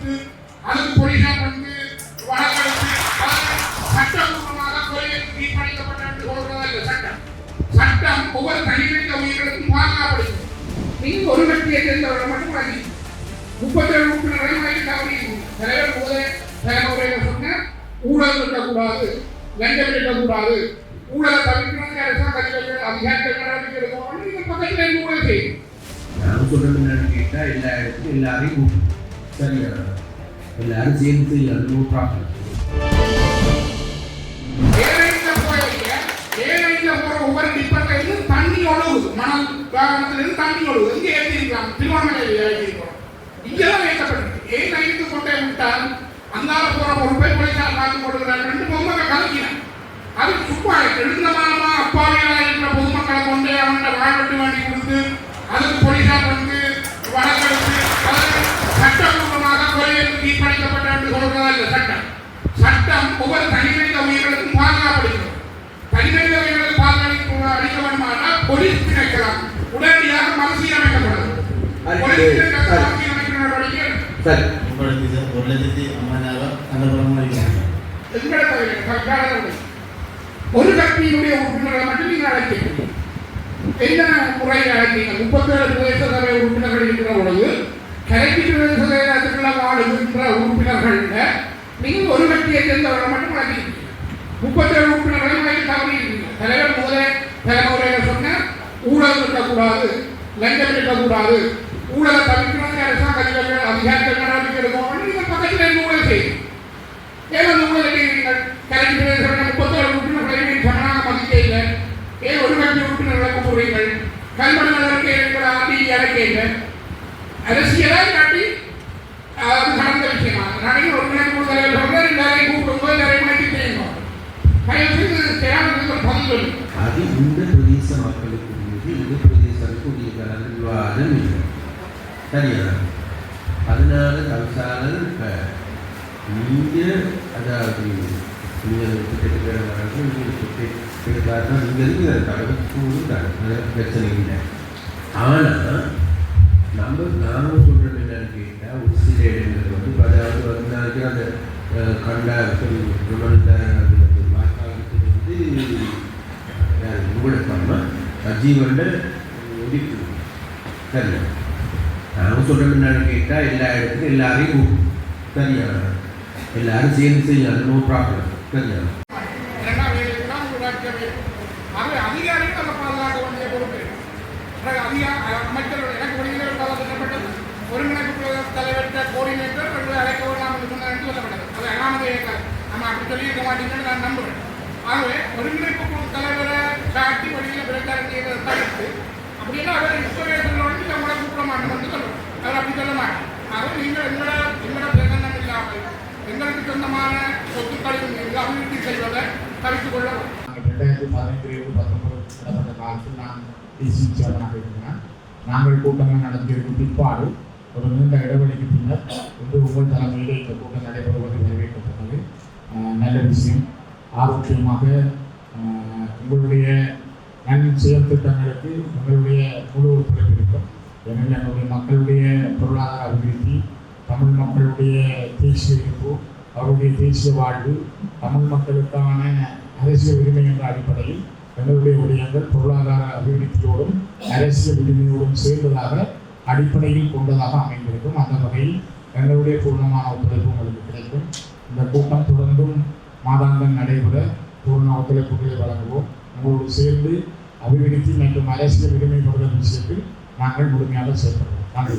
கொடுத்து அதுக்கு போலீசார் வந்து வழக்கெடுத்து சட்டபூர்வமாக கோயிலுக்கு தீர்ப்பளிக்கப்பட்ட என்று சொல்றதா இல்லை சட்டம்? சட்டம் ஒவ்வொரு தனிமனித உயிர்களுக்கும் பாதுகாப்படுது நீங்க ஒரு கட்சியை சேர்ந்தவர்கள் மட்டும் அது முப்பத்தி ஏழு உறுப்பினர்களை வழங்கி தவறி தலைவர் போதே தலைமுறையில் சொன்ன ஊழல் இருக்கக்கூடாது லஞ்சம் இருக்கக்கூடாது ஊழலை தவிர்க்கிறது அரசாங்கத்தில் அதிகாரத்தை நடவடிக்கை எடுக்கணும் நீங்க பக்கத்தில் இருந்து ஊழல் செய்யும் நான் சொல்றது என்னன்னு கேட்டா எல்லா இடத்துலையும் எல்லாரையும் சரிங்க எல்லாரும் சேர்ந்து செய்யலாம் நோ ஒவ்வொரு டிப்பர்லையும் தண்ணி ஒழுகுது. மணல் வாகனத்திலிருந்து தண்ணி ஒழுகுது. இங்க ஏத்திருக்கலாம். திருவண்ணாமலையில ஏத்திருக்கிறோம். இங்கெல்லாம் ஏத்தப்பட்டிருக்கு. ஏன் ஐந்து கொண்டே விட்டால், அந்தால போற பொறுப்பை போலீசார் பார்த்து கொடுக்கிறாங்க. ரெண்டு பொம்மை கலக்கினான். அது சும்மா எழுந்தமானமா அப்பாவிகளா இருக்கிற பொதுமக்களை கொண்டு அவன்கிட்ட வாழ்வெட்டு வாங்கி கொடுத்து அதுக்கு போலீசார் வந்து வழக்கெடுத்து அதை சட்டபூர்வமாக கொலையில் தீர்ப்பளிக்கப்பட்ட என்று சொல்றதா இல்லை சட்டம். சட்டம் ஒவ்வொரு தனிமனித உயிர்களுக்கும் பாதுகாப்படுகிறது தனிமனித உயிர்களுக்கு பாதுகாப்பு அளிக்க வேண்டுமானால் போலீஸ் நினைக்கலாம் உடனடியாக மறுசீரமைக்கப்படும் ஒரு லட்சத்தி ஐம்பதாயிரம் தவிர சர்க்காரர்கள் ஒரு கட்சியினுடைய உறுப்பினர்களை மட்டும் நீங்கள் அழைக்கிறீங்க என்ன முறையில் அழைத்தீங்க முப்பத்தேழு பிரதேச சபை உறுப்பினர்கள் இருக்கிற பொழுது கலைக்கு பிரதேச சபையில் வாழுகின்ற உறுப்பினர்கள் நீங்கள் ஒரு கட்சியை சேர்ந்தவர்களை மட்டும் அழைக்கிறீங்க முப்பத்தேழு உறுப்பினர்களையும் வழங்கி தவறியிருக்கீங்க. தலைவர் முதலே தலைமுறையில் சொன்ன ஊழல் இருக்கக்கூடாது லஞ்சம் இருக்கக்கூடாது ஊழலை தவிர்க்கிறது அரசாங்கத்தில் அதிகாரத்தில் நடவடிக்கை எடுக்கணும் நீங்கள் பக்கத்தில் இருந்து ஊழல் செய்யும் ஏன் அந்த ஊழல் நீங்கள் கலைஞர் பிரதேச முப்பத்தேழு உறுப்பினர்களை நீங்கள் சமனாக மதிக்க இல்லை. ஏன் ஒரு கட்சி உறுப்பினர்களை கூப்பிடுறீர்கள்? கல்மணி நகருக்கு ஆட்சி ஆண்டி இல்லை. காட்டி அது நடந்த விஷயமா நாளைக்கு ஒரு மணிக்கு அது இந்த பிரதேச மக்களுக்கு உரியது இந்த பிரதேசத்துக்கு உரிய விவாதம் இல்லை சரியா அதனால தவிசாளர் இப்போ நீங்கள் அதாவது நீங்கள் கிட்டத்தட்ட வரது நீங்கள் கிட்டத்தட்ட நீங்கள் இருக்கிற தடவைக்கு அது பிரச்சனை இல்லை ஆனால் நம்ம நாம சொல்கிறது என்னன்னு கேட்டால் ஒரு சில இடங்கள் வந்து இப்ப அதாவது வந்து நாளைக்கு அந்த அஹ், சொல்லி விமல்த அது வந்து வாக்காளத்துக்கு வந்து யார் உங்களோட சஜீவன் ஒதுக்கு. சரியா நாம சொல்கிறது என்னன்னு கேட்டால் எல்லா இடத்துக்கும் எல்லாரையும் கூப்பிட்டு. சரியா எல்லாரும் சேர்ந்து செய்யலாம் நோ ப்ராப்ளம் சரியா அதிகாரிகள் பாதுகாக்க வேண்டிய பொறுப்பு ஒருங்கிணைப்பு தலைவர்கிட்ட கோஆர்டினேட்டர் ரெண்டு அழைக்க வேண்டாம் என்று சொன்னார் சொல்லப்பட்டது அது அனாமதை இயக்கம் நம்ம அப்படி சொல்லியிருக்க மாட்டீங்கன்னு நான் நம்புகிறேன் ஆகவே ஒருங்கிணைப்பு குழு தலைவரை காட்டி வழியில் பிரச்சாரம் செய்யறதை தவிர்த்து அப்படின்னா அவர் இன்ஸ்பிரேஷனோட நீங்கள் உங்களை கூப்பிட மாட்டோம் என்று சொல்லுவோம் அவர் அப்படி சொல்ல மாட்டேன் ஆகவே நீங்கள் எங்களோட எங்களோட பிரகடனம் இல்லாமல் எங்களுக்கு சொந்தமான சொத்துக்களையும் நீங்கள் அபிவிருத்தி செய்வதை தவிர்த்து கொள்ள வேண்டும். ரெண்டாயிரத்தி பதினைந்து பத்தொன்பது நடந்த காலத்தில் நான் டிசி சேர்மனாக இருக்கிறேன் நாங்கள் கூட்டங்கள் நடத்தியிருக்கும் பிற்பாடு ஒரு நீண்ட இடைவெளிக்கு பின்னர் இன்று உங்கள் தலைமையில் இந்த கூட்டம் நடைபெறுவது நிறைவேற்றப்பட்டது நல்ல விஷயம். ஆரோக்கியமாக உங்களுடைய நன் செயல் திட்டங்களுக்கு உங்களுடைய முழு ஒத்துழைப்பு இருக்கும். எனவே எங்களுடைய மக்களுடைய பொருளாதார அபிவிருத்தி தமிழ் மக்களுடைய தேசிய இருப்பு அவருடைய தேசிய வாழ்வு தமிழ் மக்களுக்கான அரசியல் உரிமை என்ற அடிப்படையில் எங்களுடைய விடயங்கள் பொருளாதார அபிவிருத்தியோடும் அரசியல் உரிமையோடும் சேர்ந்ததாக அடிப்படையில் கொண்டதாக அமைந்திருக்கும். அந்த வகையில் எங்களுடைய பூர்ணமான ஒத்துழைப்பு உங்களுக்கு கிடைக்கும். இந்த கூட்டம் தொடர்ந்தும் மாதாந்தம் நடைபெற பூர்ண ஒத்துழைப்புகளை வழங்குவோம். உங்களோடு சேர்ந்து அபிவிருத்தி மற்றும் அரசியல் உரிமை பெறுதல் விஷயத்தில் நாங்கள் முழுமையாக செயல்படுவோம் நன்றி.